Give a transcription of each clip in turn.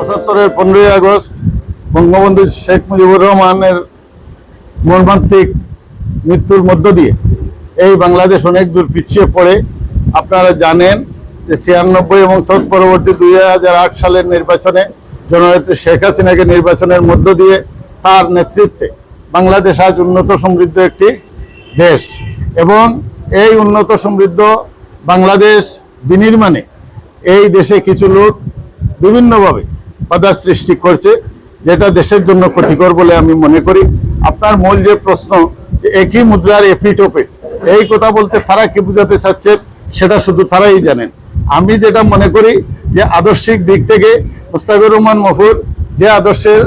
পঁচাত্তরের পনেরোই আগস্ট বঙ্গবন্ধু শেখ মুজিবুর রহমানের মর্মান্তিক মৃত্যুর মধ্য দিয়ে এই বাংলাদেশ অনেক দূর পিছিয়ে পড়ে। আপনারা জানেন যে ছিয়ানব্বই এবং তৎপরবর্তী দুই হাজার আট সালের নির্বাচনে জননেত্রী শেখ হাসিনাকে নির্বাচনের মধ্য দিয়ে তার নেতৃত্বে বাংলাদেশ আজ উন্নত সমৃদ্ধ একটি দেশ এবং এই উন্নত সমৃদ্ধ বাংলাদেশ বিনির্মাণে এই দেশে কিছু লোক বিভিন্নভাবে বাধা সৃষ্টি করছে, যেটা দেশের জন্য ক্ষতিকর বলে আমি মনে করি। আপনার মূল যে প্রশ্ন একই মুদ্রার এপিট ওপিট এই কথা বলতে তারা কি বুঝাতে চাচ্ছেন সেটা শুধু তারাই জানেন। আমি যেটা মনে করি, যে আদর্শিক দিক থেকে মুস্তাকুর রহমান মফুর যে আদর্শের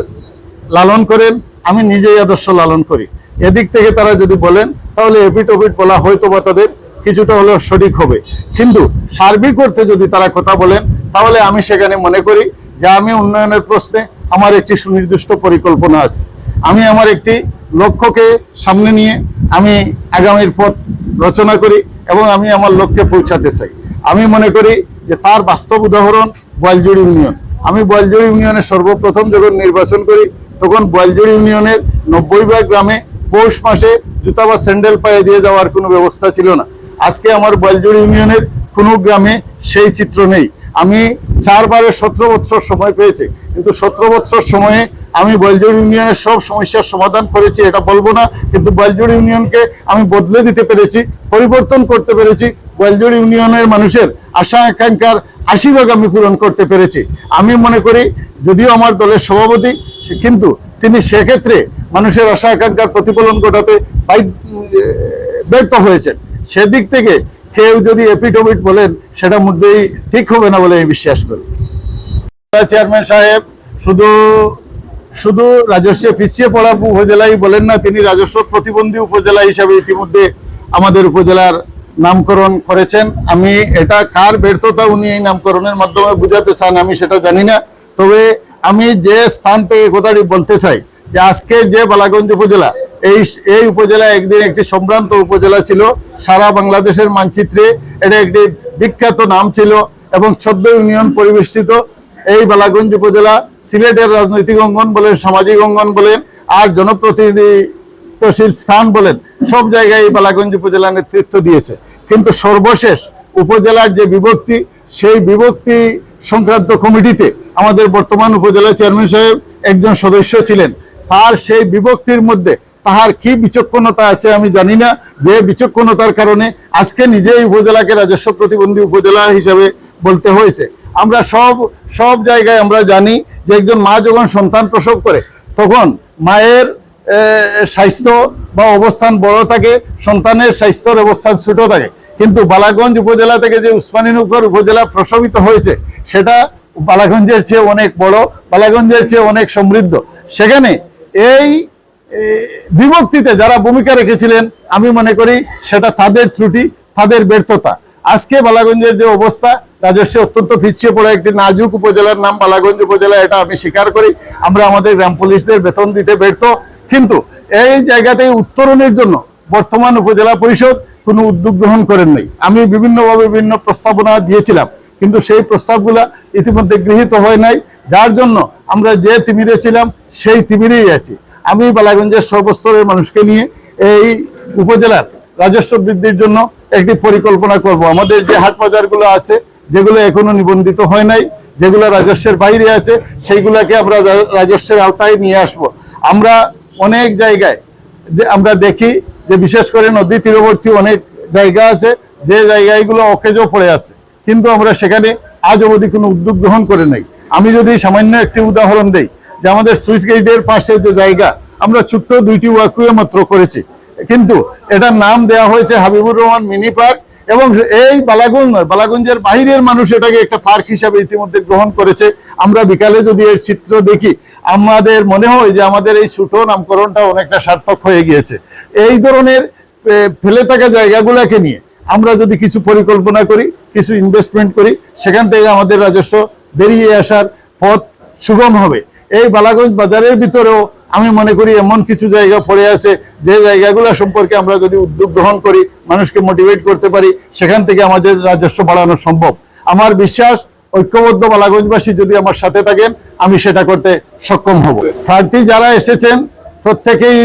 লালন করেন, আমি নিজেই আদর্শ লালন করি। এদিক থেকে তারা যদি বলেন, তাহলে এপিট ওপিট বলা হয়তো বা তাদের কিছুটা হলেও সঠিক হবে। কিন্তু সার্বিক অর্থে যদি তারা কথা বলেন, তাহলে আমি সেখানে মনে করি যে আমি উন্নয়নের প্রশ্নে আমার একটি সুনির্দিষ্ট পরিকল্পনা আছে। আমি আমার একটি লক্ষ্যকে সামনে নিয়ে আমি আগামীর পথ রচনা করি এবং আমি আমার লক্ষ্যে পৌঁছাতে চাই। আমি মনে করি যে তার বাস্তব উদাহরণ বয়ালজুড়ি ইউনিয়ন। আমি বয়ালজুড়ি ইউনিয়নের সর্বপ্রথম যখন নির্বাচন করি, তখন বয়ালজুড়ি ইউনিয়নের নব্বই ভাগ গ্রামে পৌষ মাসে জুতা বা স্যান্ডেল পায়ে দিয়ে যাওয়ার কোনো ব্যবস্থা ছিল না। আজকে আমার বয়ালজুড়ি ইউনিয়নের কোনো গ্রামে সেই চিত্র নেই। আমি চারবারে সতেরো বছর সময় পেয়েছি, কিন্তু সতেরো বছর সময়ে আমি বলজোড় ইউনিয়নের সব সমস্যার সমাধান করেছি, এটা বলব না, কিন্তু বলজোড় ইউনিয়নকে আমি বদলে দিতে পেরেছি, পরিবর্তন করতে পেরেছি বলজোড় ইউনিয়নের মানুষের আশা আকাঙ্ক্ষার আশি ভাগ আমি পূরণ করতে পেরেছি। আমি মনে করি, যদিও আমার দলের সভাপতি কিন্তু তিনি সেক্ষেত্রে মানুষের আশা আকাঙ্ক্ষার প্রতিফলন ঘটাতে ব্যর্থ হয়েছেন। সেদিক থেকে কেউ যদি এপিডোমিট বলেন, সেটা মধ্যেই ঠিক হবে না বলে আমি বিশ্বাস করি। চেয়ারম্যান সাহেব, শুধু শুধু রাজস্বে পিছিয়ে পড়া উপজেলাই বলেন না, তিনি রাজস্ব প্রতিবন্ধী উপজেলা হিসাবে ইতিমধ্যে আমাদের উপজেলার নামকরণ করেছেন। আমি এটা কার ব্যর্থতা উনি এই নামকরণের মাধ্যমে বুঝাতে চান আমি সেটা জানি না। তবে আমি যে স্থান থেকে কথাটি বলতে চাই, যে আজকে যে বালাগঞ্জ উপজেলা এই এই উপজেলা একদিন একটি সম্ভ্রান্ত উপজেলা ছিল, সারা বাংলাদেশের মানচিত্রে এটা একটি বিখ্যাত নাম ছিল এবং চোদ্দ ইউনিয়ন পরিবেষ্টিত। এই বালাগঞ্জ উপজেলা সিলেটের রাজনৈতিক অঙ্গন বলেন, সামাজিক অঙ্গন বলেন, আর জনপ্রতিনিধিত্বশীল স্থান বলেন, সব জায়গায় এই বালাগঞ্জ উপজেলা নেতৃত্ব দিয়েছে। কিন্তু সর্বশেষ উপজেলার যে বিভক্তি, সেই বিভক্তি সংক্রান্ত কমিটিতে আমাদের বর্তমান উপজেলা চেয়ারম্যান সাহেব একজন সদস্য ছিলেন। তার সেই বিভক্তির মধ্যে তাহার কি বিচক্ষণতা আছে আমি জানি না। যে বিচক্ষণতার কারণে আজকে নিজেই উপজেলাকে রাজস্ব প্রতিবন্ধী উপজেলা হিসেবে বলতে হয়েছে। আমরা সব সব জায়গায় আমরা জানি যে একজন মা যখন সন্তান প্রসব করে, তখন মায়ের স্বাস্থ্য বা অবস্থান বড় থাকে, সন্তানের স্বাস্থ্যর অবস্থান ছোট থাকে। কিন্তু বালাগঞ্জ উপজেলা থেকে যে উসমানীনগর উপজেলা প্রসবিত হয়েছে, সেটা বালাগঞ্জের চেয়ে অনেক বড়, বালাগঞ্জের চেয়ে অনেক সমৃদ্ধ। সেখানে এই বিভক্তিতে যারা ভূমিকা রেখেছিলেন, আমি মনে করি সেটা তাদের ত্রুটি, তাদের ব্যর্থতা। আজকে বালাগঞ্জের যে অবস্থা, রাজস্ব অত্যন্ত পিছিয়ে পড়ে একটি নাজুক উপজেলার নাম বালাগঞ্জ উপজেলা, এটা আমি স্বীকার করি। আমরা আমাদের গ্রাম পুলিশদের বেতন দিতে ব্যর্থ। কিন্তু এই জায়গাতে উত্তরণের জন্য বর্তমান উপজেলা পরিষদ কোনো উদ্যোগ গ্রহণ করেন নাই। আমি বিভিন্নভাবে বিভিন্ন প্রস্তাবনা দিয়েছিলাম, কিন্তু সেই প্রস্তাবগুলা ইতিমধ্যে গৃহীত হয় নাই। যার জন্য আমরা যে তিমিরে ছিলাম, সেই তিমিরেই আছি। আমি বালাগঞ্জের সর্বস্তরের মানুষকে নিয়ে এই উপজেলার রাজস্ব বৃদ্ধির জন্য একটি পরিকল্পনা করব। আমাদের যে হাট বাজারগুলো আছে, যেগুলো এখনও নিবন্ধিত হয় নাই, যেগুলো রাজস্বের বাইরে আছে, সেইগুলোকে আমরা রাজস্বের আওতায় নিয়ে আসব। আমরা অনেক জায়গায় যে আমরা দেখি যে বিশেষ করে নদী তীরবর্তী অনেক জায়গা আছে, যে জায়গাগুলো অকেজো পড়ে আছে। কিন্তু আমরা সেখানে আজ অবধি কোনো উদ্যোগ গ্রহণ করে নাই। আমি যদি সামান্য একটি উদাহরণ দেই যে আমাদের সুইচ গেটের পাশে যে জায়গা, আমরা ছোট্ট দুইটি ওয়াকুয়ে মাত্র করেছি। কিন্তু এটার নাম দেয়া হয়েছে হাবিবুর রহমান মিনি পার্ক এবং এই বালাগঞ্জ নয়, বালাগঞ্জের বাহিরের মানুষ এটাকে একটা পার্ক হিসাবে ইতিমধ্যে গ্রহণ করেছে। আমরা বিকালে যদি এর চিত্র দেখি, আমাদের মনে হয় যে আমাদের এই ছোট নামকরণটা অনেকটা সার্থক হয়ে গিয়েছে। এই ধরনের ফেলে থাকা জায়গাগুলোকে নিয়ে আমরা যদি কিছু পরিকল্পনা করি, কিছু ইনভেস্টমেন্ট করি, সেখান থেকে আমাদের রাজস্ব বেরিয়ে আসার পথ সুগম হবে। এই বালাগঞ্জ বাজারের ভিতরেও আমি মনে করি এমন কিছু জায়গা পড়ে আছে, যে জায়গাগুলো সম্পর্কে আমরা যদি উদ্যোগ গ্রহণ করি, মানুষকে মোটিভেট করতে পারি, সেখান থেকে আমাদের রাজস্ব বাড়ানো সম্ভব। আমার বিশ্বাস, ঐক্যবদ্ধ বালাগঞ্জবাসী যদি আমার সাথে থাকেন, আমি সেটা করতে সক্ষম হব। প্রার্থী যারা এসেছেন, প্রত্যেকেই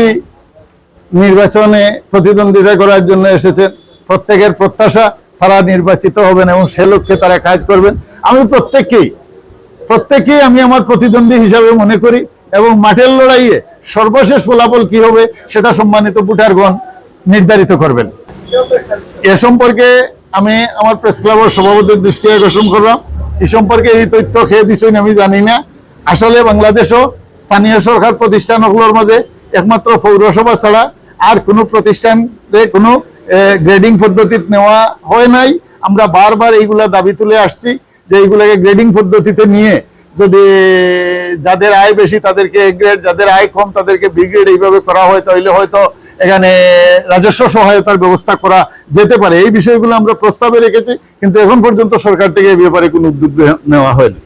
নির্বাচনে প্রতিদ্বন্দ্বিতা করার জন্য এসেছেন। প্রত্যেকের প্রত্যাশা, তারা নির্বাচিত হবেন এবং সে লক্ষ্যে তারা কাজ করবেন। আমি প্রত্যেককেই প্রত্যেকেই আমি আমার প্রতিদ্বন্দ্বী হিসাবে মনে করি এবং মাঠের লড়াইয়ে সর্বশেষ ফলাফল কি হবে সেটা সম্মানিত ভোটারগণ নির্ধারিত করবেন। এ সম্পর্কে আমি আমার প্রেস ক্লাবের সভাপতির দৃষ্টি আকর্ষণ করলাম। এ সম্পর্কে এই তথ্য খেয়ে দিচ্ছেন আমি জানি না। আসলে বাংলাদেশও স্থানীয় সরকার প্রতিষ্ঠানগুলোর মাঝে একমাত্র পৌরসভা ছাড়া আর কোনো প্রতিষ্ঠানে কোনো গ্রেডিং পদ্ধতি নেওয়া হয় নাই। আমরা বারবার এইগুলা দাবি তুলে আসছি। যে এইগুলাকে গ্রেডিং পদ্ধতিতে নিয়ে যদি যাদের আয় বেশি, তাদেরকে এ গ্রেড যাদের আয় কম, তাদেরকে বি গ্রেড এইভাবে করা হয়, তাহলে হয়তো এখানে রাজস্ব সহায়তার ব্যবস্থা করা যেতে পারে। এই বিষয়গুলো আমরা প্রস্তাবে রেখেছি, কিন্তু এখন পর্যন্ত সরকার থেকে এই ব্যাপারে কোনো উদ্যোগ নেওয়া হয়নি।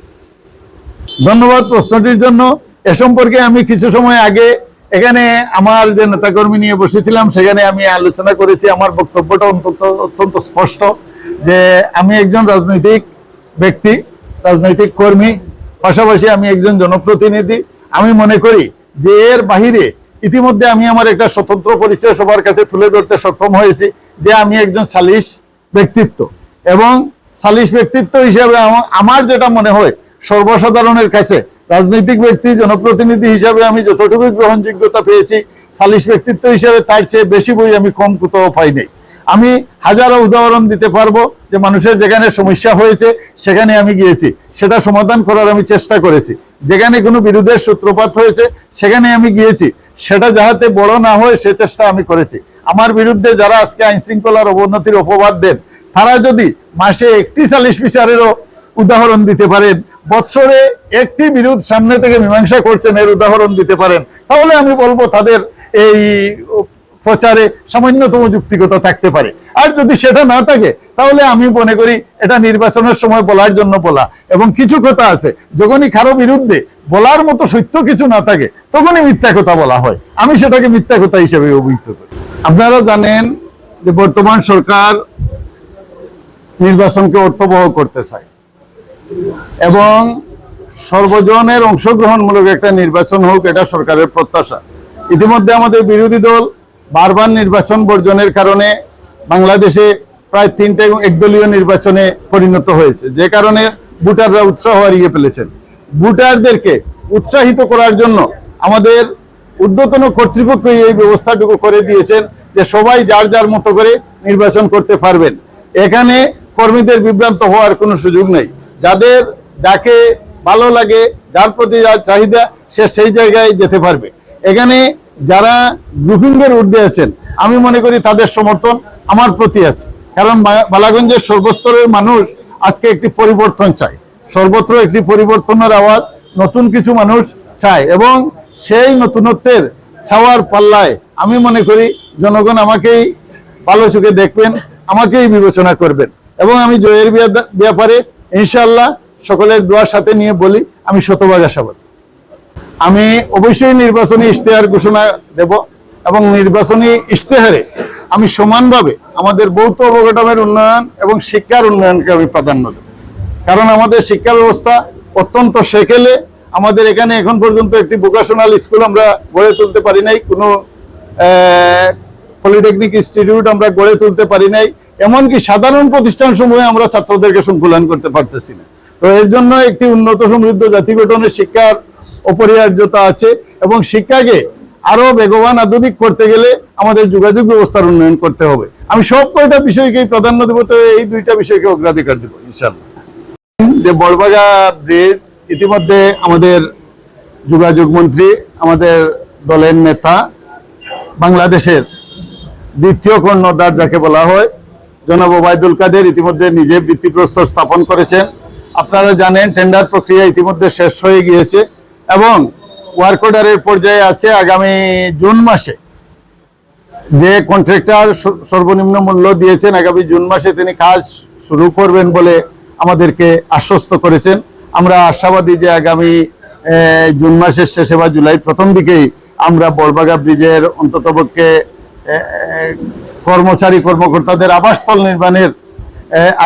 ধন্যবাদ প্রশ্নটির জন্য। এ সম্পর্কে আমি কিছু সময় আগে এখানে আমার যে নেতাকর্মী নিয়ে বসেছিলাম, সেখানে আমি আলোচনা করেছি। আমার বক্তব্যটা অন্তত অত্যন্ত স্পষ্ট যে আমি একজন রাজনৈতিক ব্যক্তি, রাজনৈতিক কর্মী, পাশাপাশি আমি একজন জনপ্রতিনিধি। আমি মনে করি যে এর বাহিরে ইতিমধ্যে আমি আমার একটা স্বতন্ত্র পরিচয় সবার কাছে তুলে ধরতে সক্ষম হয়েছি যে আমি একজন সালিশ ব্যক্তিত্ব। এবং সালিশ ব্যক্তিত্ব হিসেবে আমার যেটা মনে হয়, সর্বসাধারণের কাছে রাজনৈতিক ব্যক্তি, জনপ্রতিনিধি হিসাবে আমি যতটুকু গ্রহণযোগ্যতা পেয়েছি, সালিশ ব্যক্তিত্ব হিসেবে তার চেয়ে বেশি বই আমি কম কোথাও পাইনি। আমি হাজারো উদাহরণ দিতে পারব যে মানুষের যেখানে সমস্যা হয়েছে, সেখানে আমি গিয়েছি। সেটা সমাধান করার আমি চেষ্টা করেছি। যেখানে কোনো বিরোধের সূত্রপাত হয়েছে, সেখানে আমি গিয়েছি। সেটা যাহাতে বড় না হয়, সে চেষ্টা আমি করেছি। আমার বিরুদ্ধে যারা আজকে আইন শৃঙ্খলার অবনতির অপবাদ দেন, তারা যদি মাসে একটি সালিশ বিচারেরও উদাহরণ দিতে পারেন, বৎসরে একটি বিরোধ সামনে থেকে মীমাংসা করছেন, এর উদাহরণ দিতে পারেন, তাহলে আমি বলব তাদের এই প্রচারে সামান্যতম যুক্তিকতা থাকতে পারে। আর যদি সেটা না থাকে, তাহলে আমি মনে করি এটা নির্বাচনের সময় বলার জন্য বলা। এবং কিছু কথা আছে, যখনই কারও বিরুদ্ধে বলার মতো সত্য কিছু না থাকে, তখনই মিথ্যা কথা বলা হয়। আমি সেটাকে মিথ্যা কথা হিসেবে অভিহিত করি। আপনারা জানেন যে বর্তমান সরকার নির্বাচনকে অর্থবহ করতে চায়। এবং সর্বজনের অংশগ্রহণমূলক একটা নির্বাচন হোক, এটা সরকারের প্রত্যাশা। ইতিমধ্যে আমাদের বিরোধী দল বারবার নির্বাচন বর্জনের কারণে বাংলাদেশে প্রায় তিনটা তিনটে একদলীয় নির্বাচনে পরিণত হয়েছে। যে কারণে ভোটাররা উৎসাহ হারিয়ে ফেলেছেন। ভোটারদেরকে উৎসাহিত করার জন্য আমাদের ঊর্ধ্বতন কর্তৃপক্ষ এই ব্যবস্থাটুকু করে দিয়েছেন যে সবাই যার যার মতো করে নির্বাচন করতে পারবেন। এখানে কর্মীদের বিভ্রান্ত হওয়ার কোনো সুযোগ নেই। যাদের যাকে ভালো লাগে, যার প্রতি যার চাহিদা, সে সেই জায়গায় যেতে পারবে। এখানে যারা গ্রুপিং এর ঊর্ধ্বে আছেন, আমি মনে করি তাদের সমর্থন আমার প্রতি আছে। কারণ বালাগঞ্জের সর্বস্তরের মানুষ আজকে একটি পরিবর্তন চায়। সর্বত্র একটি পরিবর্তনের আওয়াজ নতুন কিছু মানুষ চায় এবং সেই নতুনত্বের ছাওয়ার পাল্লায় আমি মনে করি জনগণ আমাকেই ভালো চোখে দেখবেন, আমাকেই বিবেচনা করবেন। এবং আমি জয়ের ব্যাপারে ইনশাল্লাহ সকলের দোয়ার সাথে নিয়ে বলি, আমি শতভাগ আশাবাদ। আমি অবশ্যই নির্বাচনী ইশতেহার ঘোষণা দেব এবং নির্বাচনী ইশতেহারে আমি সমানভাবে আমাদের বৌদ্ধ অবকাঠামের উন্নয়ন এবং শিক্ষার উন্নয়নকে আমি প্রাধান্য দেব। কারণ আমাদের শিক্ষা ব্যবস্থা অত্যন্ত সেকেলে, আমাদের এখানে এখন পর্যন্ত একটি ভোকেশনাল স্কুল আমরা গড়ে তুলতে পারি নাই, কোনো পলিটেকনিক ইনস্টিটিউট আমরা গড়ে তুলতে পারি নাই, এমনকি সাধারণ প্রতিষ্ঠান সমূহে আমরা ছাত্রদেরকে সংকুলন করতে পারতেছি না। তো এর জন্য একটি উন্নত সমৃদ্ধ জাতি গঠনের শিক্ষার অপরিহার্যতা আছে এবং শিক্ষাকে আরও বেগবান আধুনিক করতে গেলে আমাদের যোগাযোগ ব্যবস্থার উন্নয়ন করতে হবে। আমি সব কয়টা বিষয়কেই প্রাধান্য দেবো, তো এই দুইটা বিষয়কে অগ্রাধিকার দেবো যে বড়বাগা ব্রিজ, ইতিমধ্যে আমাদের যোগাযোগ মন্ত্রী, আমাদের দলের নেতা, বাংলাদেশের দ্বিতীয় কর্ণধার যাকে বলা হয়, জনাব ওবায়দুল কাদের ইতিমধ্যে নিজে ভিত্তিপ্রস্তর স্থাপন করেছেন। আপনারা জানেন টেন্ডার প্রক্রিয়া ইতিমধ্যে শেষ হয়ে গিয়েছে এবং ওয়ার্ক অর্ডারের পর্যায়ে আছে আগামী জুন মাসে। যে কন্ট্রাক্টর সর্বনিম্ন মূল্য দিয়েছেন, আগামী জুন মাসে তিনি কাজ শুরু করবেন বলে আমাদেরকে আশ্বস্ত করেছেন। আমরা আশাবাদী যে আগামী জুন মাসের শেষে বা জুলাই প্রথম দিকেই আমরা বড়বাগা ব্রিজের অন্ততপক্ষে কর্মচারী কর্মকর্তাদের আবাসস্থল নির্মাণের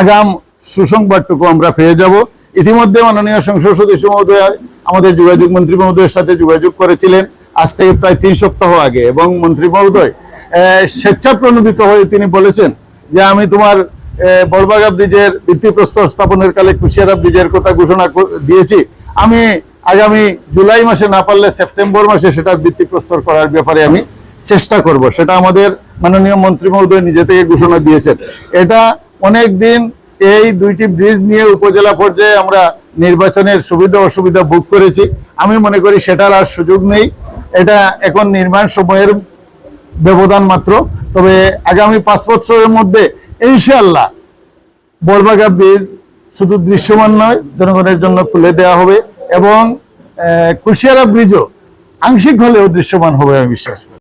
আগাম সুসংবাদটুকু আমরা পেয়ে যাব। ইতিমধ্যে মাননীয় সংসদ সদস্য মহোদয় আমাদের যোগাযোগ মন্ত্রী মহোদয়ের সাথে যোগাযোগ করেছিলেন। আজ থেকে প্রায় তিন সপ্তাহ আগে এবং মন্ত্রী মহোদয় স্বেচ্ছাপ্রণোদিত হয়ে তিনি বলেছেন যে আমি তোমার বড়বাগা ব্রিজের ভিত্তিপ্রস্তর স্থাপনের কালে কুশিয়ারা ব্রিজের কথা ঘোষণা দিয়েছি। আমি আগামী জুলাই মাসে না পারলে সেপ্টেম্বর মাসে সেটার ভিত্তিপ্রস্তর করার ব্যাপারে আমি চেষ্টা করব। সেটা আমাদের মাননীয় মন্ত্রী মহোদয় নিজে থেকে ঘোষণা দিয়েছেন। এটা অনেক দিন এই দুইটি ব্রিজ নিয়ে উপজেলা পর্যায়ে আমরা নির্বাচনের সুবিধা অসুবিধা ভোগ করেছি। আমি মনে করি সেটার আর সুযোগ নেই। এটা এখন নির্মাণ সময়ের ব্যবধান মাত্র। তবে আগামী পাঁচ বছরের মধ্যে ইনশাল্লাহ বড়বাগা ব্রিজ শুধু দৃশ্যমান নয়, জনগণের জন্য খুলে দেওয়া হবে এবং কুশিয়ারা ব্রিজও আংশিক হলেও দৃশ্যমান হবে, আমি বিশ্বাস করি।